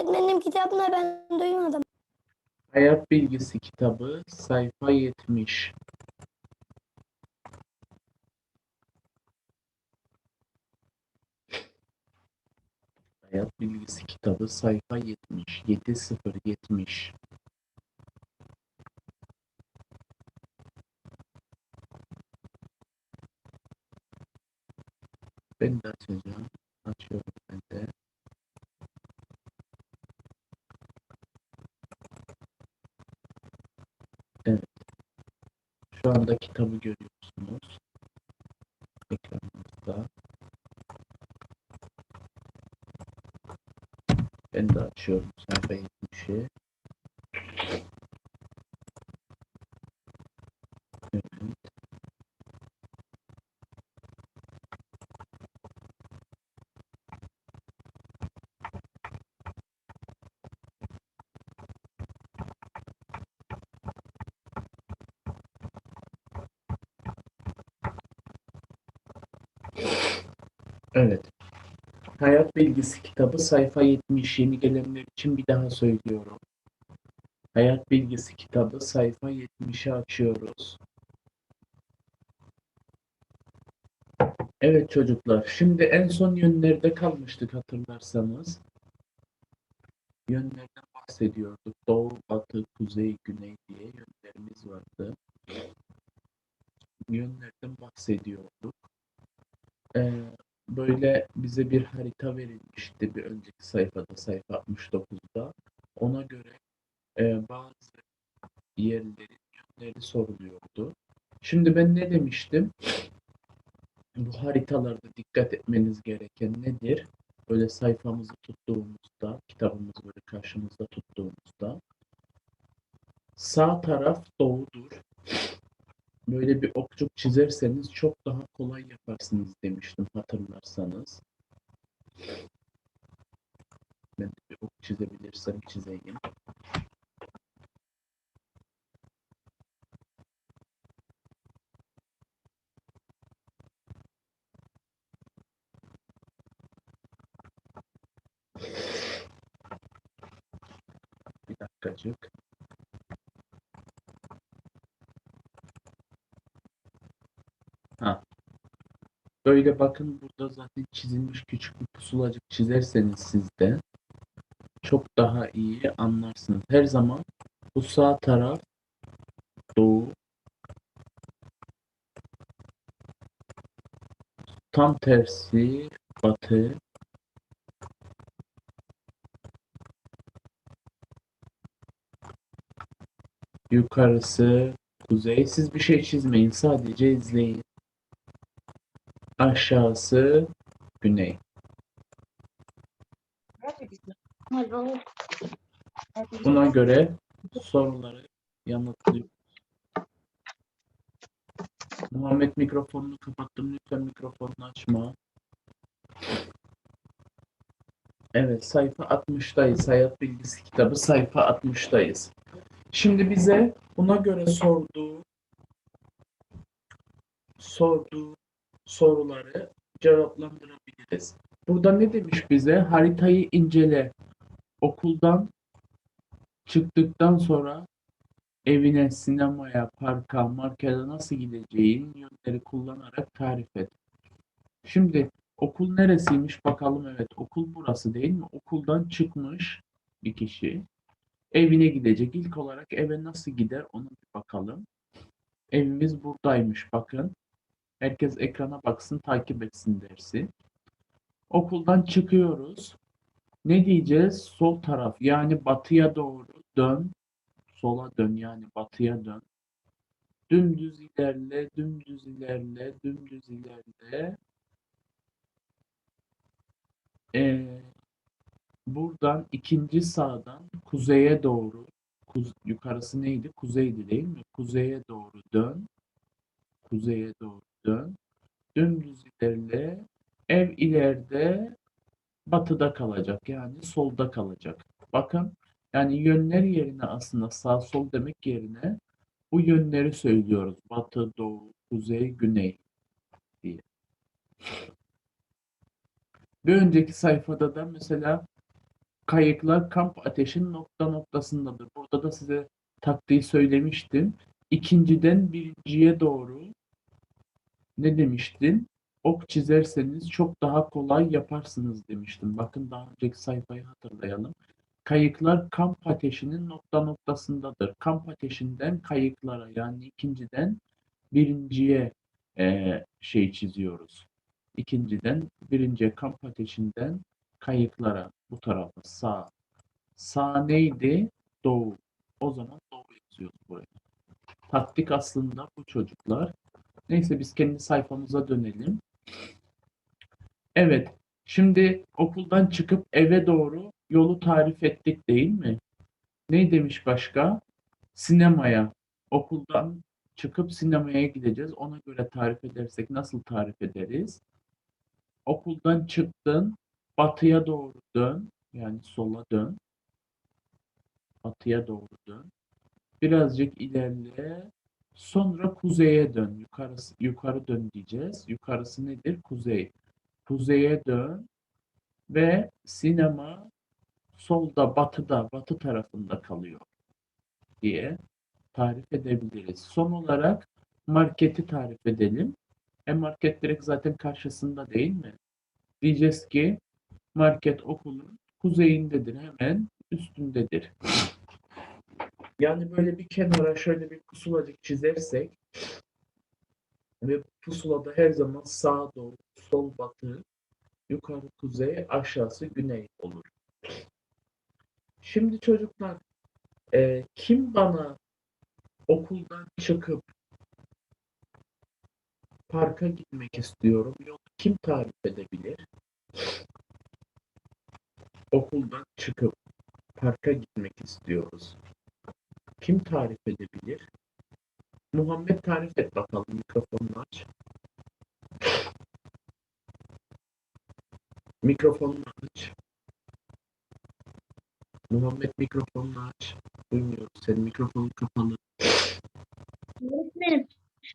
Öğretmenim kitabına ben duymadım. Hayat Bilgisi kitabı sayfa 70. Hayat Bilgisi kitabı sayfa 70. 7070. Ben de açacağım. Açıyorum ben de. Şu anda kitabı görüyorsunuz. Ekranınızda. Ben de açıyorum sayfa 70'i. Evet. Hayat Bilgisi kitabı sayfa 70 yeni gelenler için bir daha söylüyorum. Hayat Bilgisi kitabı sayfa 70'i açıyoruz. Evet çocuklar, şimdi en son yönlerde kalmıştık hatırlarsanız. Yönlerden bahsediyorduk. Doğu, batı, kuzey, güney diye yönlerimiz vardı. Yönlerden bahsediyorduk. Ee, böyle bize bir harita verilmişti bir önceki sayfada, sayfa 69'da. Ona göre e, bazı yerlerin yönleri soruluyordu. Şimdi ben ne demiştim? Bu haritalarda dikkat etmeniz gereken nedir? Böyle sayfamızı tuttuğumuzda, kitabımızı böyle karşımızda tuttuğumuzda sağ taraf doğudur. Böyle bir okçuk çizerseniz çok daha kolay yaparsınız demiştim hatırlarsanız. Ben de bir ok çizebilirsem çizeyim. Bir dakikacık. Ha. Böyle bakın burada zaten çizilmiş küçük bir pusulacık çizerseniz siz de çok daha iyi anlarsınız. Her zaman bu sağ taraf doğu tam tersi batı yukarısı kuzey. Siz bir şey çizmeyin. Sadece izleyin. Aşağısı güney. Buna göre soruları yanıtlıyor. Muhammed mikrofonunu kapattım. Lütfen mikrofonunu açma. Evet, sayfa 60'dayız. Hayat Bilgisi kitabı sayfa 60'dayız. Şimdi bize buna göre sorduğu sorduğu soruları cevaplandırabiliriz. Burada ne demiş bize? Haritayı incele. Okuldan çıktıktan sonra evine, sinemaya, parka, markete nasıl gideceğin yönleri kullanarak tarif et. Şimdi okul neresiymiş bakalım. Evet, okul burası değil mi? Okuldan çıkmış bir kişi. Evine gidecek. İlk olarak eve nasıl gider ona bir bakalım. Evimiz buradaymış bakın. Herkes ekrana baksın, takip etsin dersi. Okuldan çıkıyoruz. Ne diyeceğiz? Sol taraf yani batıya doğru dön. Sola dön yani batıya dön. Dümdüz ilerle, dümdüz ilerle, dümdüz ilerle. Ee, buradan ikinci sağdan kuzeye doğru kuz, yukarısı neydi? Kuzeydi değil mi? Kuzeye doğru dön. Kuzeye doğru dön. Dümdüz ilerle. Ev ileride batıda kalacak. Yani solda kalacak. Bakın yani yönler yerine aslında sağ sol demek yerine bu yönleri söylüyoruz. Batı, doğu, kuzey, güney diye. Bir önceki sayfada da mesela Kayıklar kamp ateşin nokta noktasındadır. Burada da size taktiği söylemiştim. İkinciden birinciye doğru ne demiştin? Ok çizerseniz çok daha kolay yaparsınız demiştim. Bakın daha önceki sayfayı hatırlayalım. Kayıklar kamp ateşinin nokta noktasındadır. Kamp ateşinden kayıklara yani ikinciden birinciye eee, şey çiziyoruz. İkinciden birinciye kamp ateşinden kayıklara bu tarafa sağ. Sağ neydi? Doğu. O zaman doğu yazıyoruz buraya. Taktik aslında bu çocuklar. Neyse biz kendi sayfamıza dönelim. Evet. Şimdi okuldan çıkıp eve doğru yolu tarif ettik değil mi? Ne demiş başka? Sinemaya. Okuldan çıkıp sinemaya gideceğiz. Ona göre tarif edersek nasıl tarif ederiz? Okuldan çıktın, batıya doğru dön. Yani sola dön. Batıya doğru dön. Birazcık ilerle. Sonra kuzeye dön. Yukarısı, yukarı dön diyeceğiz. Yukarısı nedir? Kuzey. Kuzeye dön ve sinema solda, batıda, batı tarafında kalıyor diye tarif edebiliriz. Son olarak marketi tarif edelim. E market direkt zaten karşısında değil mi? Diyeceğiz ki market okulun kuzeyindedir, hemen üstündedir. Yani böyle bir kenara şöyle bir pusulacık çizersek ve pusulada her zaman sağ doğu, sol batı, yukarı kuzey, aşağısı güney olur. Şimdi çocuklar e, kim bana okuldan çıkıp parka gitmek istiyorum yolu kim tarif edebilir? Okuldan çıkıp parka gitmek istiyoruz. Kim tarif edebilir? Muhammed tarif et bakalım mikrofonunu aç. Mikrofonunu aç. Muhammed mikrofonunu aç. Duymuyoruz. Senin mikrofonun kapalı. Öğretmenim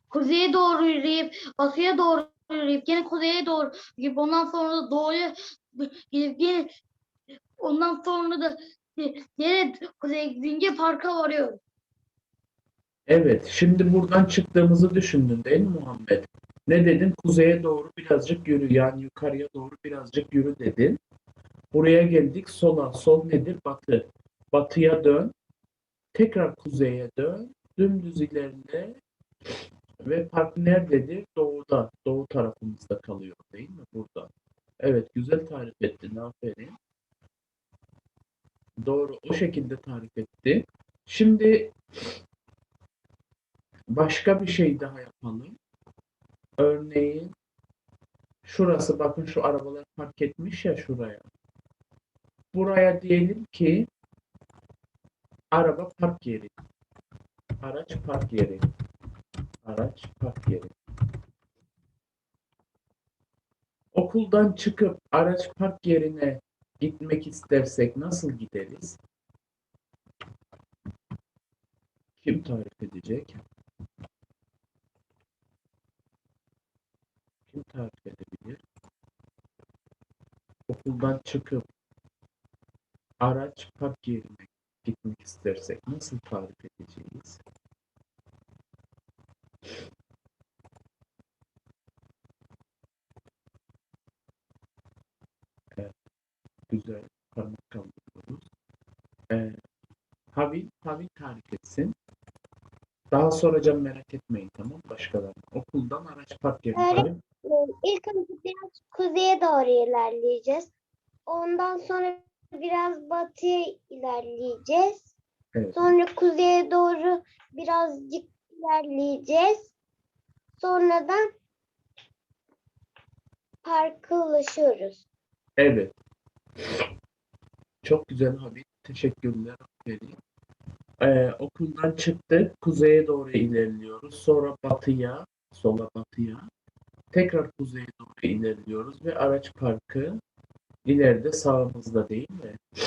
kuzeye doğru yürüyüp batıya doğru yürüyüp yine kuzeye doğru yürüyüp ondan sonra da doğuya gidip yine ondan sonra da kuzeye gidince parka varıyoruz. Evet, şimdi buradan çıktığımızı düşündün değil mi Muhammed? Ne dedin? Kuzeye doğru birazcık yürü, yani yukarıya doğru birazcık yürü dedin. Buraya geldik sola. Sol nedir? Batı. Batıya dön. Tekrar kuzeye dön. Dümdüz ilerle. Ve park nerededir? Doğuda. Doğu tarafımızda kalıyor değil mi? Burada. Evet, güzel tarif ettin. Aferin. Doğru. O şekilde tarif etti. Şimdi Başka bir şey daha yapalım. Örneğin şurası bakın şu arabalar park etmiş ya şuraya. Buraya diyelim ki araba park yeri. Araç park yeri. Araç park yeri. Okuldan çıkıp araç park yerine gitmek istersek nasıl gideriz? Kim tarif edecek? Kim tarif edebilir? Okuldan çıkıp araç park yerine gitmek istersek nasıl tarif edeceğiz? Güzel parmak kaldırıyoruz. Ee, Havi, Havi tarif etsin. Daha soracağım merak etmeyin tamam mı başkalarına? Okuldan araç park yerine. Öyle- İlk önce biraz kuzeye doğru ilerleyeceğiz. Ondan sonra biraz batıya ilerleyeceğiz. Evet. Sonra kuzeye doğru birazcık ilerleyeceğiz. Sonradan parka ulaşıyoruz. Evet. Çok güzel Habib. Teşekkürler. Aferin. Ee, okuldan çıktık. Kuzeye doğru ilerliyoruz. Sonra batıya, sola batıya. Tekrar kuzeye doğru ilerliyoruz ve araç parkı ileride sağımızda değil mi?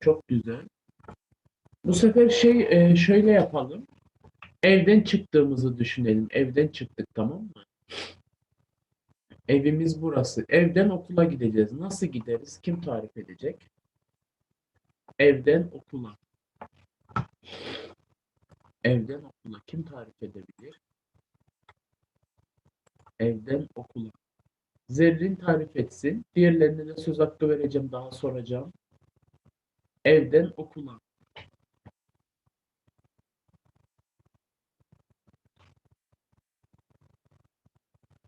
Çok güzel. Bu sefer şey e, şöyle yapalım. Evden çıktığımızı düşünelim. Evden çıktık tamam mı? Evimiz burası. Evden okula gideceğiz. Nasıl gideriz? Kim tarif edecek? Evden okula. Evden okula kim tarif edebilir? Evden okula. Zerrin tarif etsin. Diğerlerine de söz hakkı vereceğim, daha soracağım. Evden okula.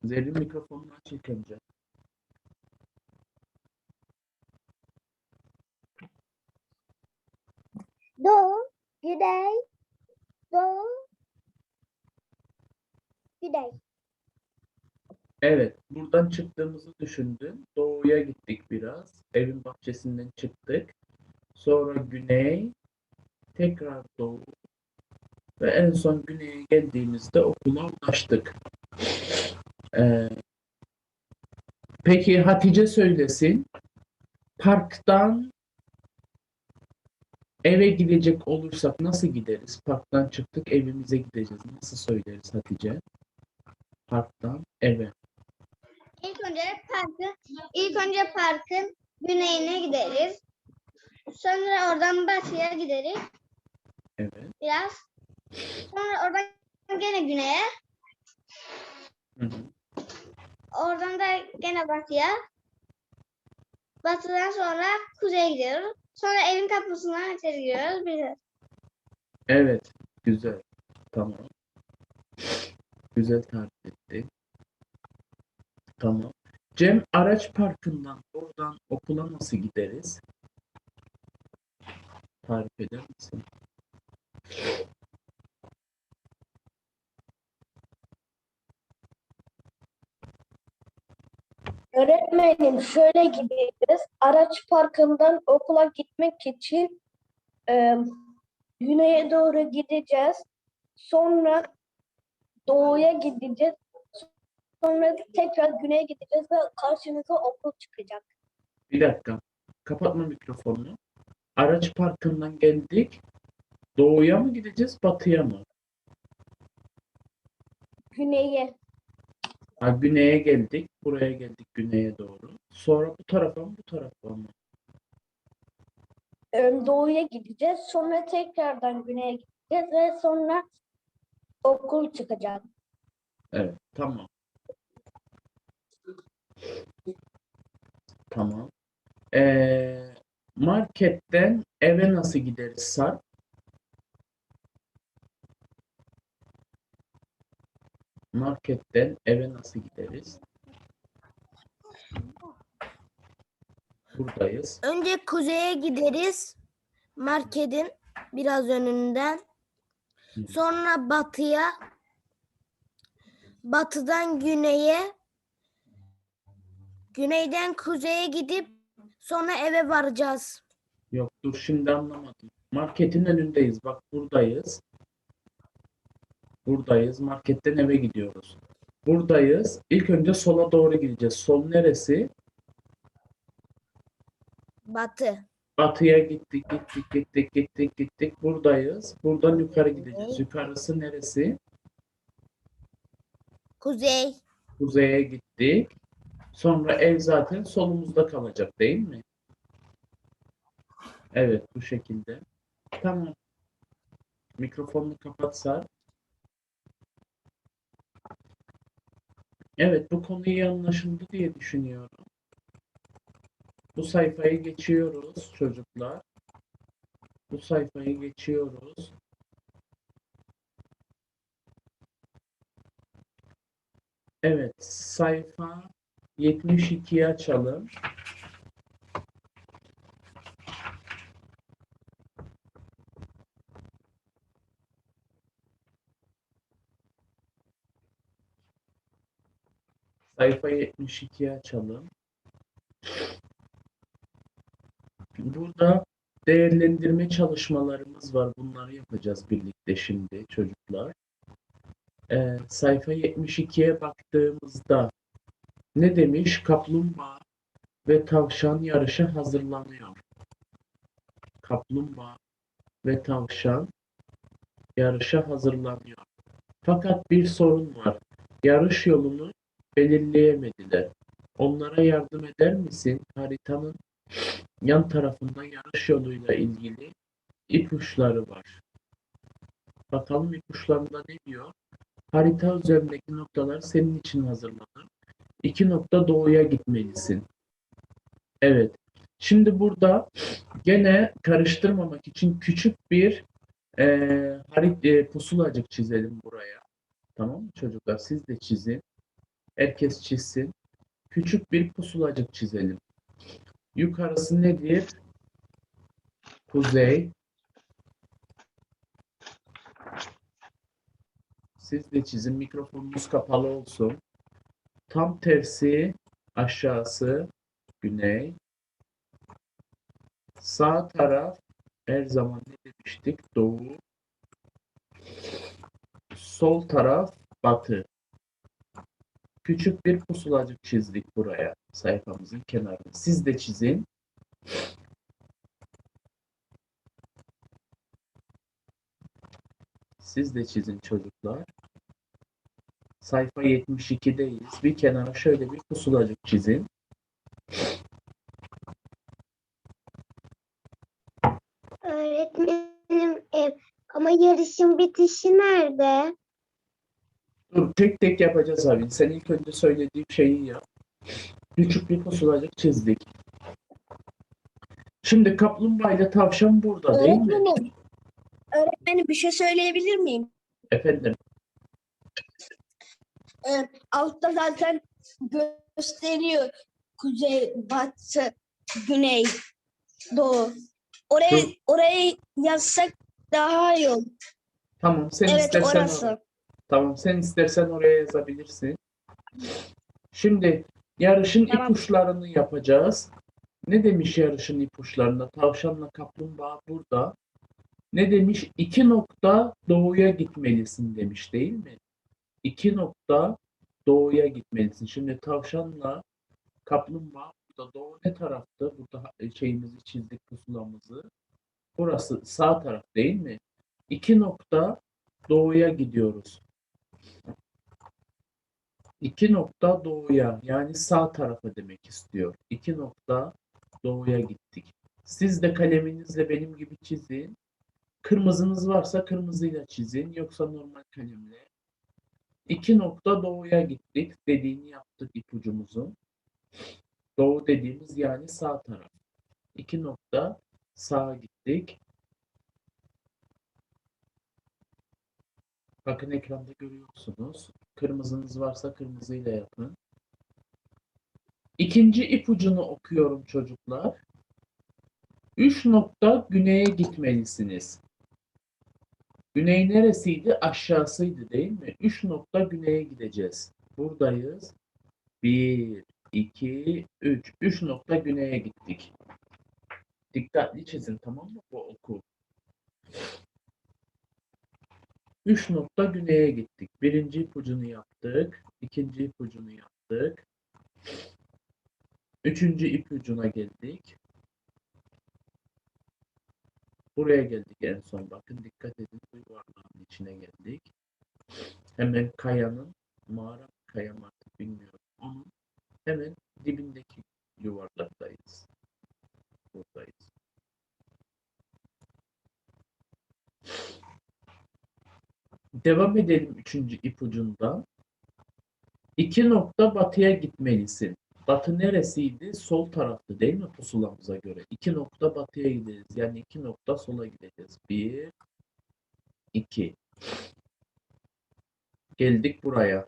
Zerrin mikrofonunu aç ilk önce. Doğu, güney, doğu, güney. Evet, buradan çıktığımızı düşündün. Doğuya gittik biraz. Evin bahçesinden çıktık. Sonra güney, tekrar doğu ve en son güneye geldiğimizde okula ulaştık. Ee, peki Hatice söylesin. Parktan eve gidecek olursak nasıl gideriz? Parktan çıktık, evimize gideceğiz. Nasıl söyleriz Hatice? Parktan eve. İlk önce parkı, ilk önce parkın güneyine gideriz. Sonra oradan batıya gideriz Evet. biraz. Sonra oradan gene güneye, Hı hı. Oradan da gene batıya. Batıdan sonra kuzeye gidiyoruz. Sonra evin kapısından içeri giriyoruz. Bir Evet, güzel. Tamam. Güzel tarif etti. Tamam. Cem araç parkından oradan okula nasıl gideriz? Tarif eder misin? Öğretmenim şöyle gideriz. Araç parkından okula gitmek için e, güneye doğru gideceğiz. Sonra doğuya gideceğiz. Sonra tekrar güneye gideceğiz ve karşımıza okul çıkacak. Bir dakika. Kapatma mikrofonunu. Araç parkından geldik. Doğuya mı gideceğiz, batıya mı? Güneye. Ha, güneye geldik. Buraya geldik güneye doğru. Sonra bu tarafa mı, bu tarafa mı? e, doğuya gideceğiz. Sonra tekrardan güneye gideceğiz ve sonra okul çıkacak. Evet, tamam. Tamam. Ee, marketten eve nasıl gideriz Sarp? Marketten eve nasıl gideriz? Buradayız. Önce kuzeye gideriz. Marketin biraz önünden. Sonra batıya. Batıdan güneye. Güneyden kuzeye gidip sonra eve varacağız. Yok dur şimdi anlamadım. Marketin önündeyiz. Bak buradayız. Buradayız. Marketten eve gidiyoruz. Buradayız. İlk önce sola doğru gideceğiz. Sol neresi? Batı. Batıya gittik, gittik, gittik, gittik, gittik. Buradayız. Buradan yukarı gideceğiz. Yukarısı neresi? Kuzey. Kuzeye gittik. Sonra ev zaten solumuzda kalacak değil mi? Evet, bu şekilde. Tamam. Mikrofonunu kapat Evet, bu konu iyi anlaşıldı diye düşünüyorum. Bu sayfayı geçiyoruz çocuklar. Bu sayfayı geçiyoruz. Evet, sayfa 72'yi açalım. Sayfa 72'yi açalım. Burada değerlendirme çalışmalarımız var. Bunları yapacağız birlikte şimdi çocuklar. Ee, sayfa 72'ye baktığımızda ne demiş? Kaplumbağa ve tavşan yarışa hazırlanıyor. Kaplumbağa ve tavşan yarışa hazırlanıyor. Fakat bir sorun var. Yarış yolunu belirleyemediler. Onlara yardım eder misin? Haritanın yan tarafında yarış yoluyla ilgili ipuçları var. Bakalım ipuçlarında ne diyor? Harita üzerindeki noktalar senin için hazırladım. İki nokta doğuya gitmelisin. Evet. Şimdi burada gene karıştırmamak için küçük bir eee harit eee, pusulacık çizelim buraya. Tamam mı çocuklar? Siz de çizin. Herkes çizsin. Küçük bir pusulacık çizelim. Yukarısı nedir? Kuzey. Siz de çizin. Mikrofonunuz kapalı olsun. Tam tersi aşağısı güney. Sağ taraf her zaman ne demiştik? Doğu. Sol taraf batı. Küçük bir pusulacık çizdik buraya sayfamızın kenarına. Siz de çizin. Siz de çizin çocuklar. Sayfa 72'deyiz. Bir kenara şöyle bir pusulacık çizin. Öğretmenim ev ama yarışın bitişi nerede? Dur tek tek yapacağız abi. Sen ilk önce söylediğim şeyi yap. Küçük bir pusulacık çizdik. Şimdi kaplumbağa ile tavşan burada değil mi? Öğretmenim, öğretmenim bir şey söyleyebilir miyim? Efendim. Ee, altta zaten gösteriyor kuzey, batı, güney, doğu. Oraya Dur. orayı yazsak daha iyi olur. Tamam sen Evet istersen orası. Tamam sen istersen oraya yazabilirsin. Şimdi yarışın Tamam. ipuçlarını yapacağız. Ne demiş yarışın ipuçlarında? Tavşanla kaplumbağa burada. Ne demiş? İki nokta doğuya gitmelisin demiş değil mi? İki nokta doğuya gitmelisin. Şimdi tavşanla kaplumbağa burada. Doğu ne tarafta? Burada şeyimizi çizdik pusulamızı. Burası sağ taraf değil mi? İki nokta doğuya gidiyoruz. İki nokta doğuya yani sağ tarafa demek istiyor. İki nokta doğuya gittik. Siz de kaleminizle benim gibi çizin. Kırmızınız varsa kırmızıyla çizin. Yoksa normal kalemle. İki nokta doğuya gittik. Dediğini yaptık ipucumuzun. Doğu dediğimiz yani sağ taraf. İki nokta sağa gittik. Bakın ekranda görüyorsunuz. Kırmızınız varsa kırmızıyla yapın. İkinci ipucunu okuyorum çocuklar. 3 nokta güneye gitmelisiniz. Güney neresiydi? Aşağısıydı değil mi? 3 nokta güneye gideceğiz. Buradayız. 1, 2, 3. 3 nokta güneye gittik. Dikkatli çizin tamam mı bu okul? 3 nokta güneye gittik. Birinci ipucunu yaptık. ikinci ipucunu yaptık. Üçüncü ipucuna geldik. Buraya geldik en son. Bakın dikkat edin. Bu yuvarlağın içine geldik. Hemen kayanın mağara kaya mı bilmiyorum. Onun hemen dibindeki yuvarlaktayız. Buradayız. Devam edelim üçüncü ipucundan. İki nokta batıya gitmelisin. Batı neresiydi? Sol taraftı değil mi pusulamıza göre? İki nokta batıya gideriz. Yani iki nokta sola gideceğiz. Bir, iki. Geldik buraya.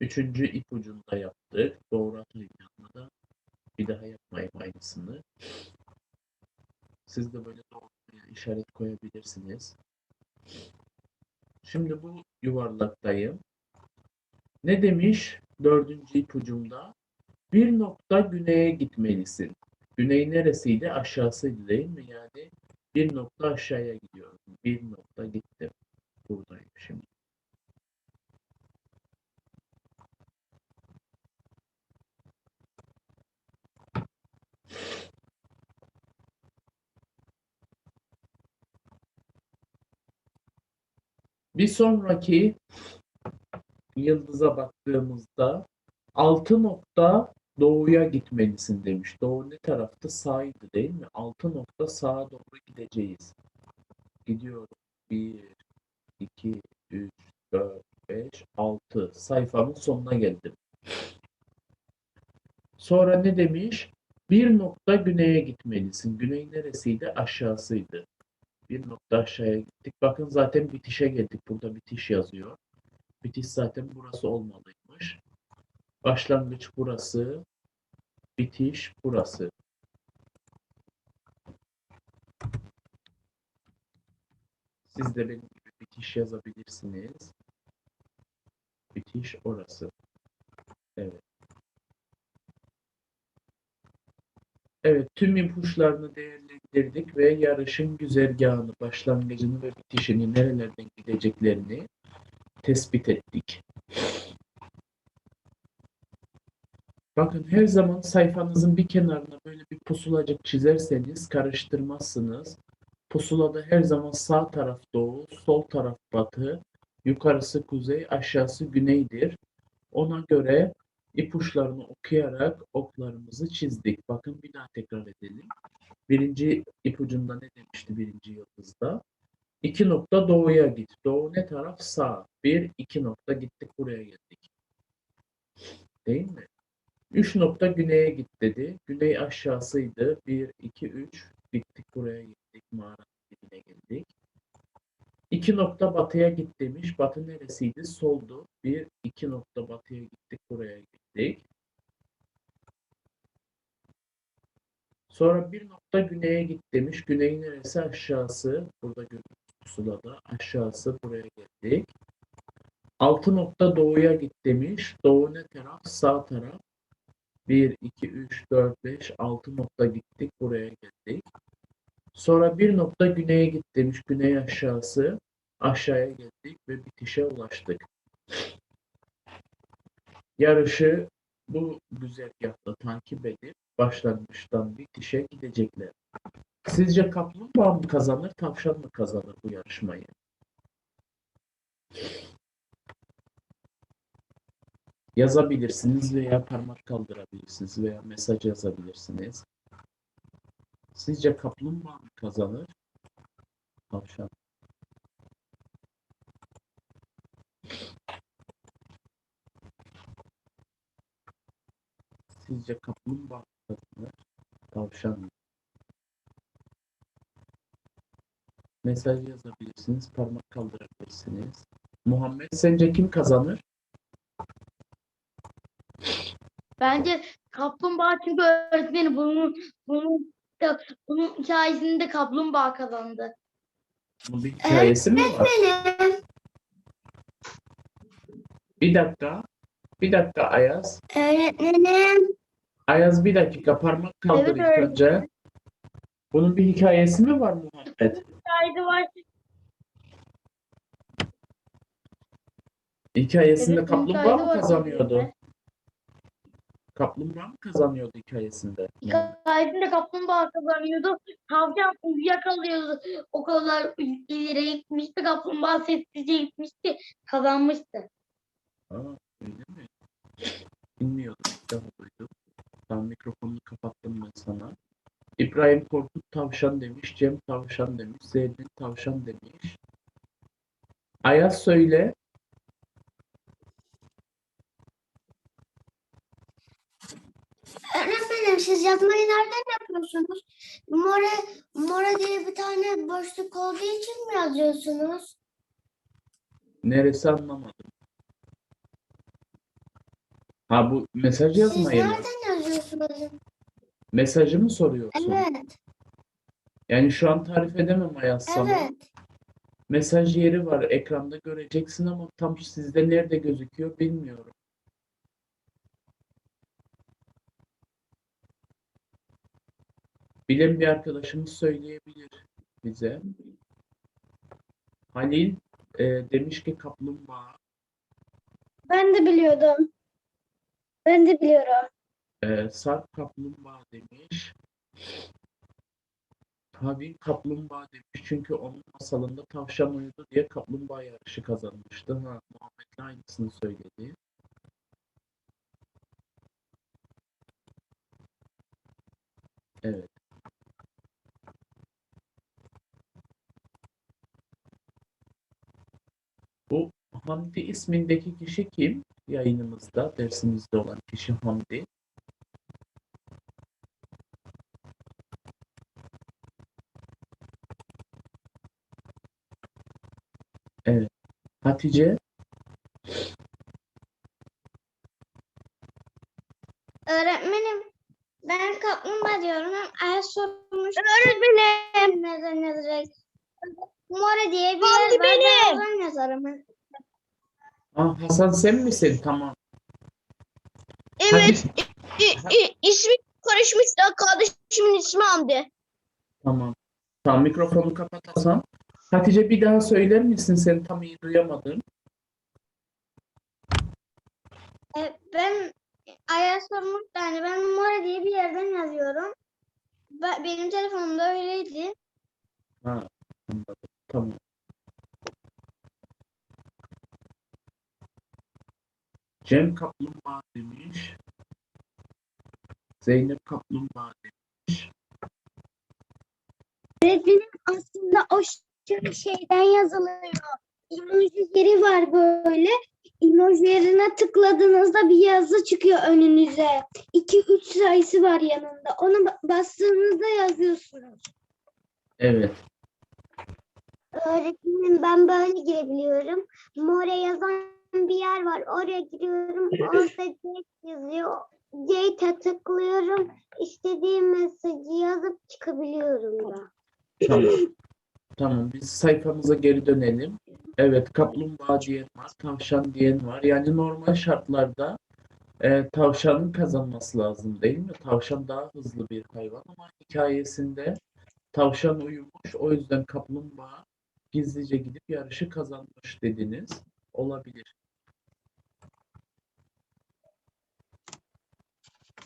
Üçüncü ipucunu da yaptık. Doğru atayım yanına da. Bir daha yapmayayım aynısını. Siz de böyle doğru işaret koyabilirsiniz. Şimdi bu yuvarlaktayım. Ne demiş dördüncü ipucumda? Bir nokta güneye gitmelisin. Güney neresiydi? Aşağısıydı değil mi? Yani bir nokta aşağıya gidiyorum. Bir nokta gittim. Buradayım şimdi. Bir sonraki yıldıza baktığımızda altı nokta doğuya gitmelisin demiş. Doğu ne taraftı? Sağydı değil mi? 6 nokta sağa doğru gideceğiz. Gidiyorum. 1, 2, 3, 4, 5, 6. Sayfanın sonuna geldim. Sonra ne demiş? Bir nokta güneye gitmelisin. Güney neresiydi? Aşağısıydı. Bir nokta aşağıya gittik. Bakın zaten bitişe geldik. Burada bitiş yazıyor. Bitiş zaten burası olmalıymış. Başlangıç burası. Bitiş burası. Siz de benim gibi bitiş yazabilirsiniz. Bitiş orası. Evet. Evet, tüm ipuçlarını değerlendirdik ve yarışın güzergahını, başlangıcını ve bitişini, nerelerden gideceklerini tespit ettik. Bakın her zaman sayfanızın bir kenarına böyle bir pusulacık çizerseniz karıştırmazsınız. Pusulada her zaman sağ taraf doğu, sol taraf batı, yukarısı kuzey, aşağısı güneydir. Ona göre ipuçlarını okuyarak oklarımızı çizdik. Bakın bir daha tekrar edelim. Birinci ipucunda ne demişti birinci yıldızda? İki nokta doğuya git. Doğu ne taraf? Sağ. Bir, iki nokta gittik buraya geldik. Değil mi? Üç nokta güneye git dedi. Güney aşağısıydı. Bir, iki, üç. Gittik buraya gittik. Mağaranın dibine geldik. İki nokta batıya git demiş. Batı neresiydi? Soldu. Bir, iki nokta batıya gittik. Buraya gittik. Sonra bir nokta güneye git demiş. Güney neresi? Aşağısı. Burada görüyoruz pusulada. Aşağısı buraya geldik. Altı nokta doğuya git demiş. Doğu ne taraf? Sağ taraf. 1, 2, 3, 4, 5, 6 nokta gittik. Buraya geldik. Sonra bir nokta güneye git demiş. Güney aşağısı. Aşağıya geldik ve bitişe ulaştık. Yarışı bu güzergahta takip edip başlangıçtan bitişe gidecekler. Sizce kaplumbağa mı kazanır, tavşan mı kazanır bu yarışmayı? Yazabilirsiniz veya parmak kaldırabilirsiniz veya mesaj yazabilirsiniz. Sizce kaplumbağa mı kazanır, tavşan? Sizce kaplumbağa mı kazanır, tavşan? Mesaj yazabilirsiniz, parmak kaldırabilirsiniz. Muhammed sence kim kazanır? Bence kaplumbağa çünkü öğretmeni bunun bunun bunun hikayesinde kaplumbağa kazandı. Bunun bir hikayesi mi var? Benim. Bir dakika. Bir dakika Ayaz. Öğretmenim. Ayaz bir dakika parmak kaldır Evet, ilk öğretmenim. önce. Bunun bir hikayesi mi var Muhammed? Hikayesi var. Hikayesinde Evet, bunun kaplumbağa hikayesi mı var kazanıyordu? Kaplumbağa mı kazanıyordu hikayesinde? Hikayesinde kaplumbağa kazanıyordu. Tavşan yakalıyordu. O kadar ileri gitmişti. Kaplumbağa sessizce gitmişti. Kazanmıştı. Aa, öyle mi? Bilmiyordum. defa duydum. Ben mikrofonunu kapattım ben sana. İbrahim Korkut tavşan demiş. Cem tavşan demiş. Zeytin tavşan demiş. Ayaz söyle. Öğretmenim siz yazmayı nereden yapıyorsunuz? Mora, mora diye bir tane boşluk olduğu için mi yazıyorsunuz? Neresi anlamadım. Ha bu mesaj Siz yazmayı mı? nereden yazıyorsunuz? Mesajı mı soruyorsun? Evet. Yani şu an tarif edemem Ayaz sana. Evet. Mesaj yeri var. Ekranda göreceksin ama tam sizde nerede gözüküyor bilmiyorum. Bilen bir arkadaşımız söyleyebilir bize. Halil e, demiş ki kaplumbağa. Ben de biliyordum. Ben de biliyorum. E, Sarp kaplumbağa demiş. Havin kaplumbağa demiş. Çünkü onun masalında tavşan uyudu diye kaplumbağa yarışı kazanmıştı. Ha, Muhammed de aynısını söyledi. Evet. Bu Hamdi ismindeki kişi kim? Yayınımızda, dersimizde olan kişi Hamdi. Evet. Hatice, Öğretmenim ben kaplumbağa diyorum. Hem ayet sormuş. Öğretmenim. Neden yazacak? More diye bir yer var. Ben oradan yazarım. Aa, Hasan sen misin? Tamam. Evet, Hadi. i- i- ismi karışmış da kardeşimin ismi Hamdi. Tamam. Tamam mikrofonu kapat Hasan. Hatice bir daha söyler misin? Seni tam iyi duyamadım. E, ben sormuş. Yani ben More diye bir yerden yazıyorum. Be- Benim telefonumda öyleydi. Ha. Tamam. Cem Kaplumbağa demiş. Zeynep Kaplumbağa demiş. Öğretmenim aslında o şeyden yazılıyor. Emojileri var böyle. Emojilerine tıkladığınızda bir yazı çıkıyor önünüze. 2-3 sayısı var yanında. Onu ba- bastığınızda yazıyorsunuz. Evet. Öğretmenim ben böyle girebiliyorum. More yazan bir yer var. Oraya giriyorum. Orada Jake yazıyor. Jake'e tıklıyorum. İstediğim mesajı yazıp çıkabiliyorum da. Tamam. Tamam. Biz sayfamıza geri dönelim. Evet, kaplumbağa diyen var, tavşan diyen var. Yani normal şartlarda e, tavşanın kazanması lazım değil mi? Tavşan daha hızlı bir hayvan ama hikayesinde tavşan uyumuş. O yüzden kaplumbağa gizlice gidip yarışı kazanmış dediniz. Olabilir.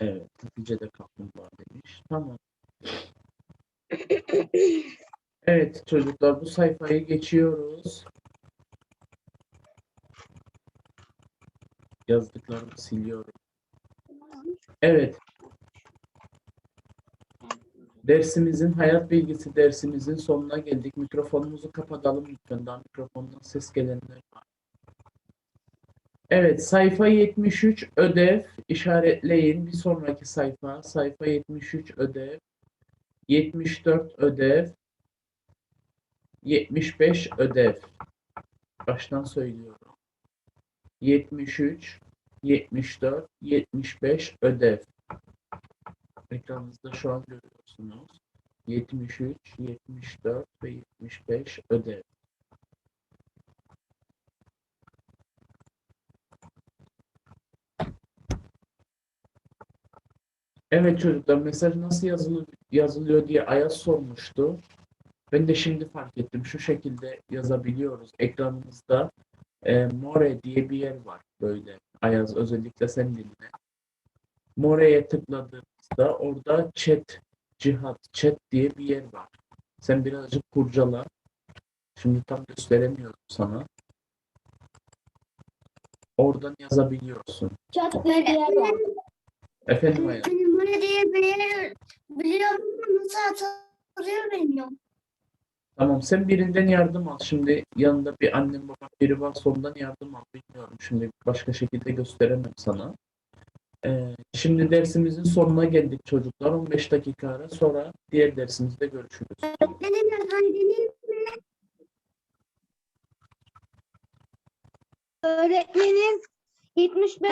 Evet, Hatice de kaplumbağa demiş. Tamam. Evet çocuklar bu sayfayı geçiyoruz. Yazdıklarımı siliyorum. Evet. Dersimizin hayat bilgisi dersimizin sonuna geldik. Mikrofonumuzu kapatalım lütfen. Daha mikrofondan ses gelenler var. Evet, sayfa 73 ödev işaretleyin. Bir sonraki sayfa sayfa 73 ödev. 74 ödev. 75 ödev. Baştan söylüyorum. 73, 74, 75 ödev. Ekranınızda şu an görüyorsunuz. 73, 74 ve 75 ödev. Evet çocuklar mesaj nasıl yazılı, yazılıyor diye Ayaz sormuştu. Ben de şimdi fark ettim. Şu şekilde yazabiliyoruz. Ekranımızda e, More diye bir yer var böyle. Ayaz özellikle sen dinle. More'ye tıkladığımızda orada chat, cihat, chat diye bir yer var. Sen birazcık kurcala. Şimdi tam gösteremiyorum sana. Oradan yazabiliyorsun. Çat diye bir yer var. Efendim Ayaz. Öğretmenim More diye bir yer biliyorum ama nasıl atılıyor bilmiyorum. Tamam sen birinden yardım al. Şimdi yanında bir annem babam biri varsa ondan yardım al. Bilmiyorum şimdi başka şekilde gösteremem sana. Ee, şimdi dersimizin sonuna geldik çocuklar. 15 dakika ara sonra diğer dersimizde görüşürüz. Öğretmenim Hayri'nin Öğretmenim 75